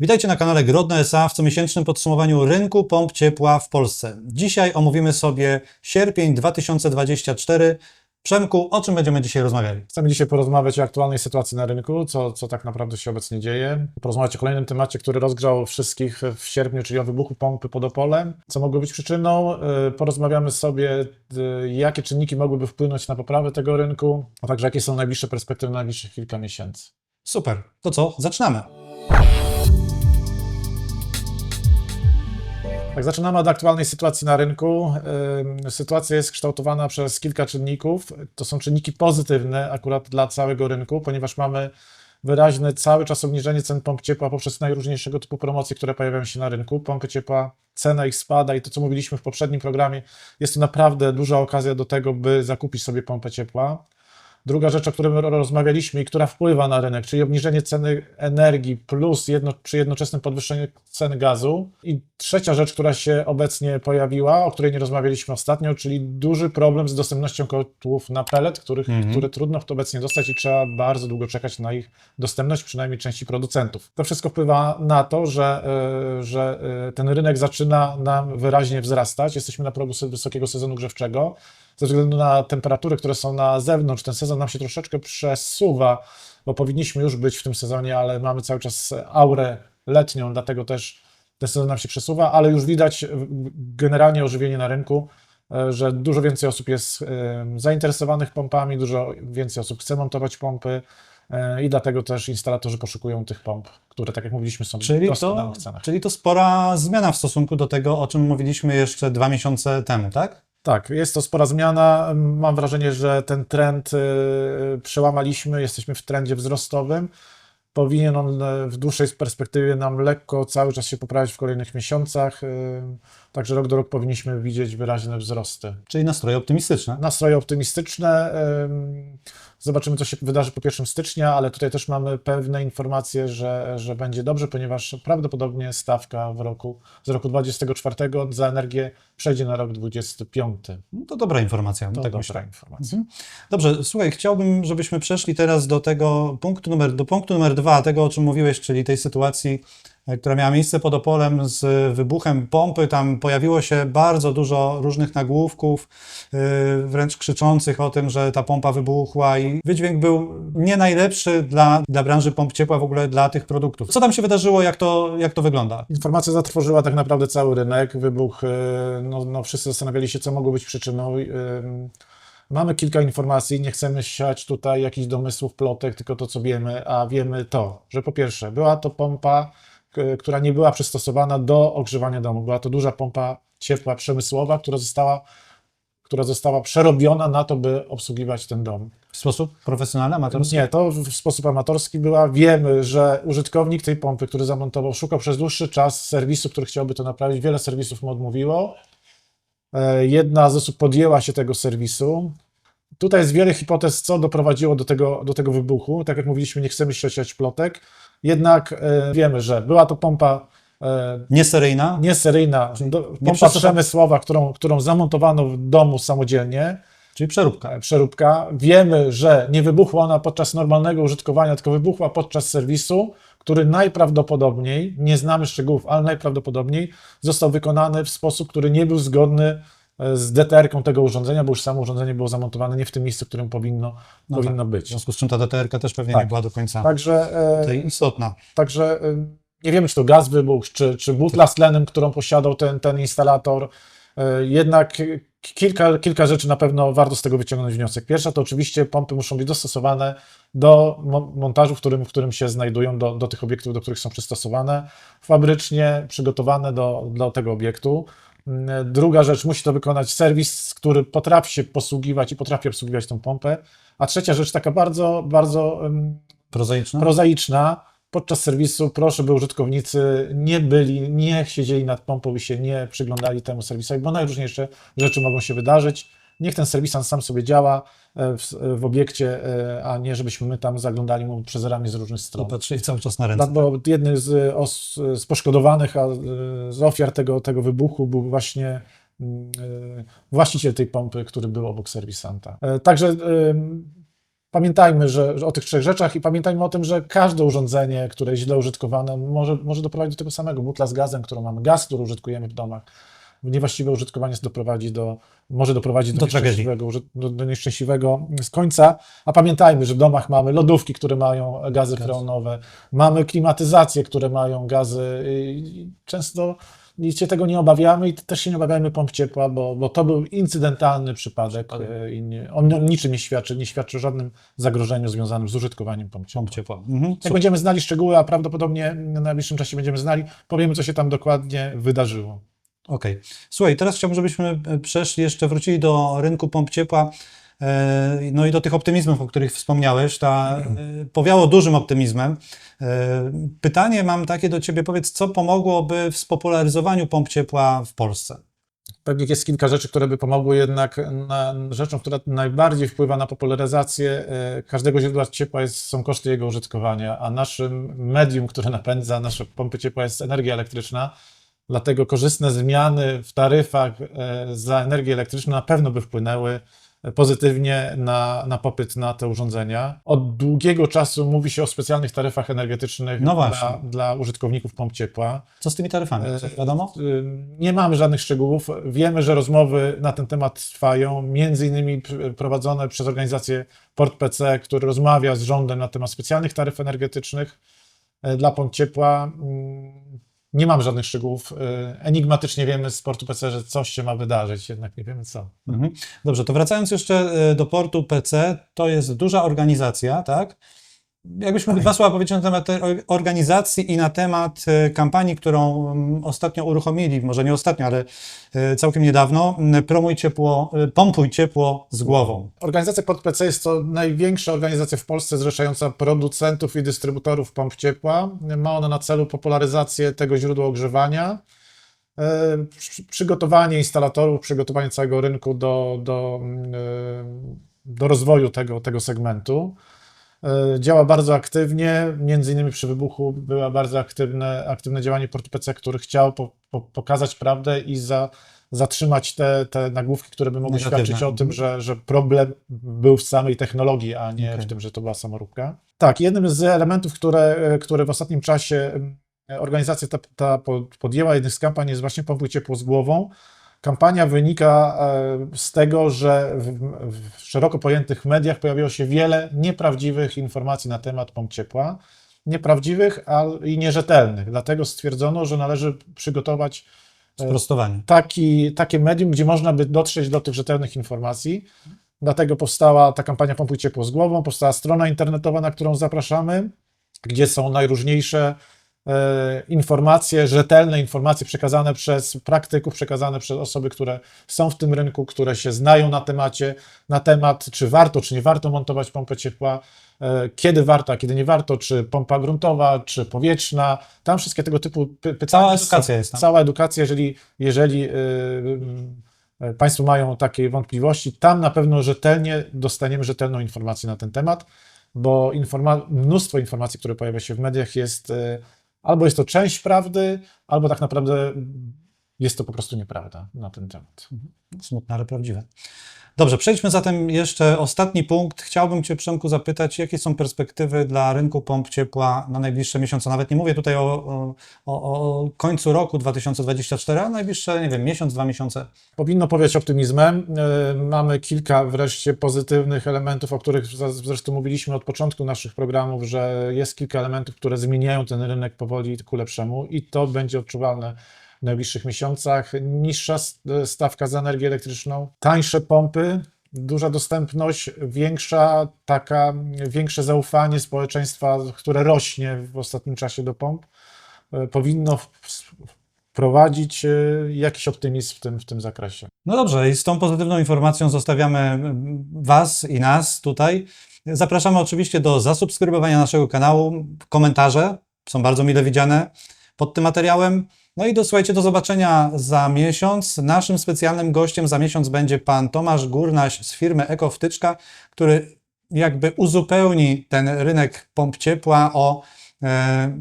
Witajcie na kanale Grodno SA w comiesięcznym podsumowaniu rynku pomp ciepła w Polsce. Dzisiaj omówimy sobie sierpień 2024. Przemku, o czym będziemy dzisiaj rozmawiali? Chcemy dzisiaj porozmawiać o aktualnej sytuacji na rynku, co, co tak naprawdę się obecnie dzieje. Porozmawiać o kolejnym temacie, który rozgrzał wszystkich w sierpniu, czyli o wybuchu pompy pod Opolem. Co mogło być przyczyną? Yy, Porozmawiamy sobie, yy, jakie czynniki mogłyby wpłynąć na poprawę tego rynku, a także jakie są najbliższe perspektywy na najbliższych kilka miesięcy. Super, to co? Zaczynamy. Tak, zaczynamy od aktualnej sytuacji na rynku. Sytuacja jest kształtowana przez kilka czynników. To są czynniki pozytywne akurat dla całego rynku, ponieważ mamy wyraźne cały czas obniżenie cen pomp ciepła poprzez najróżniejszego typu promocje, które pojawiają się na rynku. Pompy ciepła, cena ich spada i to, co mówiliśmy w poprzednim programie, jest to naprawdę duża okazja do tego, by zakupić sobie pompę ciepła. Druga rzecz, o której ro- rozmawialiśmy i która wpływa na rynek, czyli obniżenie ceny energii plus jedno, przy jednoczesnym podwyższeniu ceny gazu. I trzecia rzecz, która się obecnie pojawiła, o której nie rozmawialiśmy ostatnio, czyli duży problem z dostępnością kotłów na pellet, których, Mhm. które trudno to obecnie dostać i trzeba bardzo długo czekać na ich dostępność, przynajmniej części producentów. To wszystko wpływa na to, że, e, że e, ten rynek zaczyna nam wyraźnie wzrastać. Jesteśmy na progu wysokiego sezonu grzewczego ze względu na temperatury, które są na zewnątrz, ten sezon nam się troszeczkę przesuwa, bo powinniśmy już być w tym sezonie, ale mamy cały czas aurę letnią, dlatego też ten sezon nam się przesuwa, ale już widać generalnie ożywienie na rynku, e, że dużo więcej osób jest e, zainteresowanych pompami, dużo więcej osób chce montować pompy e, i dlatego też instalatorzy poszukują tych pomp, które, tak jak mówiliśmy, są w Czyli to, cenach. czyli to spora zmiana w stosunku do tego, o czym mówiliśmy jeszcze dwa miesiące temu, tak? Tak, jest to spora zmiana. Mam wrażenie, że ten trend y, przełamaliśmy, jesteśmy w trendzie wzrostowym. Powinien on y, w dłuższej perspektywie nam lekko cały czas się poprawiać w kolejnych miesiącach. Także rok do roku powinniśmy widzieć wyraźne wzrosty. Czyli nastroje optymistyczne. Nastroje optymistyczne. ym, Zobaczymy, co się wydarzy po 1 stycznia, ale tutaj też mamy pewne informacje, że, że będzie dobrze, ponieważ prawdopodobnie stawka w roku, z roku 2024 za energię przejdzie na rok 2025. No to dobra informacja. To tak dobra myślę. informacja. Mhm. Dobrze, słuchaj, chciałbym, żebyśmy przeszli teraz do tego punktu numer, do punktu numer dwa, tego o czym mówiłeś, czyli tej sytuacji, która miała miejsce pod Opolem z wybuchem pompy. Tam pojawiło się bardzo dużo różnych nagłówków, yy, wręcz krzyczących o tym, że ta pompa wybuchła i wydźwięk był nie najlepszy dla, dla branży pomp ciepła, w ogóle dla tych produktów. Co tam się wydarzyło, jak to, jak to wygląda? Informacja zatrwożyła tak naprawdę cały rynek. Wybuch, y, no, no wszyscy zastanawiali się, co mogło być przyczyną. Y, Mamy kilka informacji, nie chcemy siać tutaj jakichś domysłów, plotek, tylko to, co wiemy, a wiemy to, że po pierwsze, była to pompa, która nie była przystosowana do ogrzewania domu. Była to duża pompa ciepła przemysłowa, która została, która została przerobiona na to, by obsługiwać ten dom. W sposób profesjonalny, amatorski? Nie, to w sposób amatorski była. Wiemy, że użytkownik tej pompy, który zamontował, szukał przez dłuższy czas serwisu, który chciałby to naprawić. Wiele serwisów mu odmówiło. E, Jedna z osób podjęła się tego serwisu. Tutaj jest wiele hipotez, co doprowadziło do tego, do tego wybuchu. Tak jak mówiliśmy, nie chcemy siać plotek. Jednak e, wiemy, że była to pompa e, Nieseryjna? nieseryjna, do, pompa przemysłowa, którą, którą zamontowano w domu samodzielnie Czyli przeróbka. e, przeróbka. Wiemy, że nie wybuchła ona podczas normalnego użytkowania, tylko wybuchła podczas serwisu, który najprawdopodobniej, nie znamy szczegółów, ale najprawdopodobniej został wykonany w sposób, który nie był zgodny z DTR-ką tego urządzenia, bo już samo urządzenie było zamontowane nie w tym miejscu, w którym powinno, No powinno W być. związku z czym ta DTR-ka też pewnie Tak. nie była do końca Także, e, istotna. także e, nie wiemy, czy to gaz wybuchł, czy, czy butla z tlenem, którą posiadał ten, ten instalator. E, Jednak kilka, kilka rzeczy na pewno warto z tego wyciągnąć wniosek. Pierwsza to oczywiście pompy muszą być dostosowane do mo- montażu, w którym, w którym się znajdują, do, do tych obiektów, do których są przystosowane, fabrycznie przygotowane do, do tego obiektu. Mm, Druga rzecz, musi to wykonać serwis, który potrafi się posługiwać i potrafi obsługiwać tą pompę. A trzecia rzecz, taka bardzo, bardzo Prozaiczna? prozaiczna. Podczas serwisu proszę, by użytkownicy nie byli, nie siedzieli nad pompą i się nie przyglądali temu serwisowi, bo najróżniejsze rzeczy mogą się wydarzyć. Niech ten serwisant sam sobie działa e, w, w obiekcie, e, a nie żebyśmy my tam zaglądali mu przez ramię z różnych stron. Patrzyli cały czas na ręce. Bo jedny z, os, z poszkodowanych, a e, z ofiar tego, tego wybuchu był właśnie mm, e, właściciel tej pompy, który był obok serwisanta. E, Także Pamiętajmy że, że o tych trzech rzeczach i pamiętajmy o tym, że każde urządzenie, które jest źle użytkowane, może, może doprowadzić do tego samego. Butla z gazem, którą mamy, gaz, który użytkujemy w domach. Niewłaściwe użytkowanie doprowadzi do, może doprowadzić do, Do nieszczęśliwego, do, do nieszczęśliwego z końca. A pamiętajmy, że w domach mamy lodówki, które mają gazy freonowe, mamy klimatyzacje, które mają gazy. i Często nic się tego nie obawiamy i też się nie obawiamy pomp ciepła, bo, bo to był incydentalny przypadek Przypadek. e, i nie, on o niczym nie świadczy, nie świadczy o żadnym zagrożeniu związanym z użytkowaniem pomp ciepła. Pomp ciepła. Mhm. Jak będziemy znali szczegóły, a prawdopodobnie w najbliższym czasie będziemy znali, powiemy, co się tam dokładnie wydarzyło. Okej. Słuchaj, teraz chciałbym, żebyśmy e, przeszli jeszcze, wrócili do rynku pomp ciepła. e, No i do tych optymizmów, o których wspomniałeś, ta e, powiało dużym optymizmem. Pytanie mam takie do Ciebie, powiedz, co pomogłoby w spopularyzowaniu pomp ciepła w Polsce? Pewnie jest kilka rzeczy, które by pomogły jednak na, rzeczą, która najbardziej wpływa na popularyzację każdego źródła ciepła jest, są koszty jego użytkowania, a naszym medium, które napędza nasze pompy ciepła jest energia elektryczna. Dlatego korzystne zmiany w taryfach e, za energię elektryczną na pewno by wpłynęły pozytywnie na, na popyt na te urządzenia. Od długiego czasu mówi się o specjalnych taryfach energetycznych No dla, dla użytkowników pomp ciepła. Co z tymi taryfami? E, Coś wiadomo? Y, Nie mamy żadnych szczegółów. Wiemy, że rozmowy na ten temat trwają, między innymi pr- prowadzone przez organizację Port PC, który rozmawia z rządem na temat specjalnych taryf energetycznych e, dla pomp ciepła. Nie mamy żadnych szczegółów. E, Enigmatycznie wiemy z Portu PC, że coś się ma wydarzyć, jednak nie wiemy co. Mhm. Dobrze, to wracając jeszcze e, do portu PC, to jest duża organizacja, tak? Jakbyśmy dwa słowa powiedzieli na temat organizacji i na temat e, kampanii, którą mm, ostatnio uruchomili, może nie ostatnio, ale e, całkiem niedawno, promuj ciepło, e, pompuj ciepło z głową. Organizacja Port PC jest to największa organizacja w Polsce zrzeszająca producentów i dystrybutorów pomp ciepła. Ma ona na celu popularyzację tego źródła ogrzewania, przy- przygotowanie instalatorów, przygotowanie całego rynku do, do, mm, do rozwoju tego, tego segmentu. E, Działa bardzo aktywnie, między innymi przy wybuchu była bardzo aktywne, aktywne działanie Portu PC, który chciał po, po, pokazać prawdę i za, zatrzymać te, te nagłówki, które by mogły Negatywne. świadczyć o tym, że, że problem był w samej technologii, a nie Okej. w tym, że to była samoróbka. Tak, jednym z elementów, które, które w ostatnim czasie em, organizacja ta, ta po- podjęła, jednych z kampań jest właśnie Pompuj ciepło z głową. Kampania wynika e, z tego, że w, w szeroko pojętych mediach pojawiło się wiele nieprawdziwych informacji na temat pomp ciepła. Nieprawdziwych i nierzetelnych. Dlatego stwierdzono, że należy przygotować Sprostowanie. taki, takie medium, gdzie można by dotrzeć do tych rzetelnych informacji. Dlatego powstała ta kampania Pompuj ciepło z głową, powstała strona internetowa, na którą zapraszamy, gdzie są najróżniejsze e, informacje, rzetelne informacje przekazane przez praktyków, przekazane przez osoby, które są w tym rynku, które się znają na temacie, na temat, czy warto, czy nie warto montować pompę ciepła, e, kiedy warto, a kiedy nie warto, czy pompa gruntowa, czy powietrzna. Tam wszystkie tego typu py- pytania. Cała edukacja jest tam. Cała edukacja, jeżeli, jeżeli yy, yy, Państwo mają takie wątpliwości, tam na pewno rzetelnie dostaniemy rzetelną informację na ten temat, bo informa- mnóstwo informacji, które pojawia się w mediach jest yy, albo jest to część prawdy, albo tak naprawdę jest to po prostu nieprawda na ten temat. Smutne, ale prawdziwe. Dobrze, przejdźmy zatem jeszcze ostatni punkt. Chciałbym Cię, Przemku, zapytać, jakie są perspektywy dla rynku pomp ciepła na najbliższe miesiące? Nawet nie mówię tutaj o, o, o końcu roku 2024, a najbliższe, nie wiem, miesiąc, dwa miesiące. Powinno powiać optymizmem. Yy, Mamy kilka wreszcie pozytywnych elementów, o których zresztą mówiliśmy od początku naszych programów, że jest kilka elementów, które zmieniają ten rynek powoli ku lepszemu i to będzie odczuwalne w najbliższych miesiącach. Niższa stawka za energię elektryczną, tańsze pompy, duża dostępność, większa taka, większe zaufanie społeczeństwa, które rośnie w ostatnim czasie do pomp, yy, powinno wprowadzić yy, jakiś optymizm w tym, w tym zakresie. No dobrze, i z tą pozytywną informacją zostawiamy Was i nas tutaj. Zapraszamy oczywiście do zasubskrybowania naszego kanału. Komentarze są bardzo mile widziane pod tym materiałem. No i do, słuchajcie, do zobaczenia za miesiąc. Naszym specjalnym gościem za miesiąc będzie pan Tomasz Górnaś z firmy Ekowtyczka, który jakby uzupełni ten rynek pomp ciepła o e,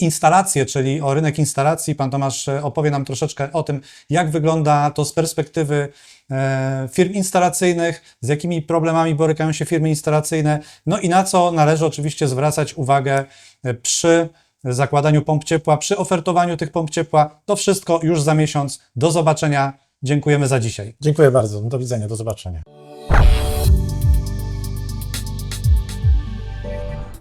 instalacje, czyli o rynek instalacji. Pan Tomasz opowie nam troszeczkę o tym, jak wygląda to z perspektywy e, firm instalacyjnych, z jakimi problemami borykają się firmy instalacyjne, no i na co należy oczywiście zwracać uwagę e, przy zakładaniu pomp ciepła, przy ofertowaniu tych pomp ciepła. To wszystko już za miesiąc. Do zobaczenia. Dziękujemy za dzisiaj. Dziękuję bardzo. Do widzenia, do zobaczenia.